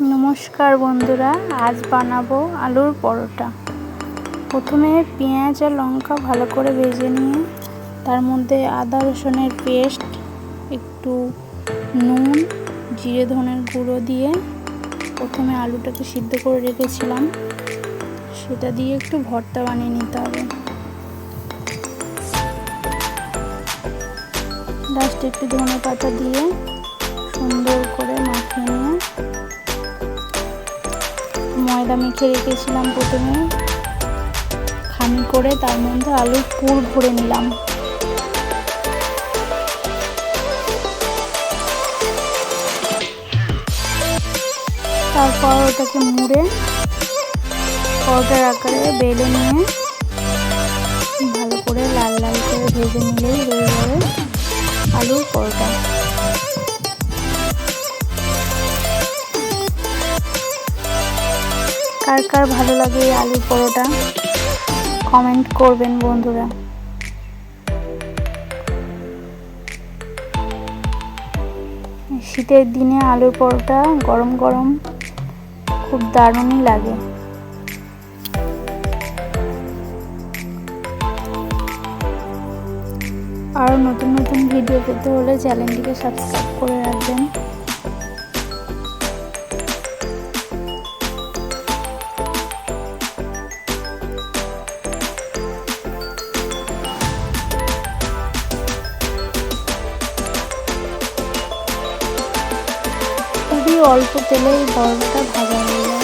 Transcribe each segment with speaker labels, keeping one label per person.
Speaker 1: নমস্কার বন্ধুরা, আজ বানাবো আলুর পরোটা। প্রথমে পেঁয়াজ আর লঙ্কা ভালো করে ভেজে নিয়ে, তার মধ্যে আদা, রসুনের পেস্ট, একটু নুন, জিরে, ধনের গুঁড়ো দিয়ে প্রথমে আলুটাকে সিদ্ধ করে রেখেছিলাম। সেটা দিয়ে একটু ভর্তা বানিয়ে নিতে হবে। লাস্টে একটু ধনে পাতা দিয়ে সুন্দর করে মাখিয়ে নিয়ে ময়দা মেখে রেখেছিলাম প্রথমে। খানি করে তার মধ্যে আলুর পুর ভরে নিলাম। তারপর ওটাকে মুড়ে পরোটার আকারে বেলে নিয়ে ভালো করে লাল লাল করে ভেজে নিলেই হয়ে যাবে আলুর পরোটা। কার কার ভালো লাগে এই আলুর পরোটা? কমেন্ট করবেন বন্ধুরা। শীতের দিনে আলুর পরোটা গরম গরম খুব দারুণই লাগে। আরও নতুন নতুন ভিডিও পেতে হলে চ্যানেলটিকে সাবস্ক্রাইব করে রাখবেন। খুবই অল্প তেলে এই পরোটাটা ভাজা হয়ে যায়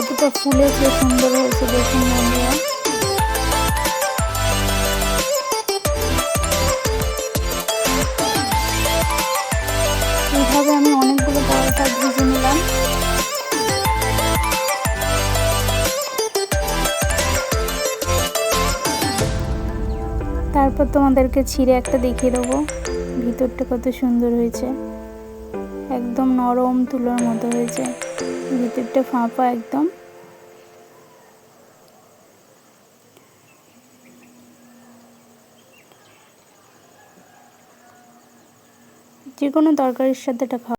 Speaker 1: কতটা ফুলেছে সুন্দর হয়েছে দেখুন বন্ধুরা। এইভাবে আমি অনেকগুলো পরোটা ভেজে নিলাম। তারপর তোমাদেরকে ছিঁড়ে একটা দেখিয়ে দেবো। ভিতরটা কত সুন্দর হয়েছে। একদম নরম তুলোর মতো হয়েছে। ভিতরটা ফাঁপা একদম। যে কোনো তরকারির সাথে এটা খাওয়া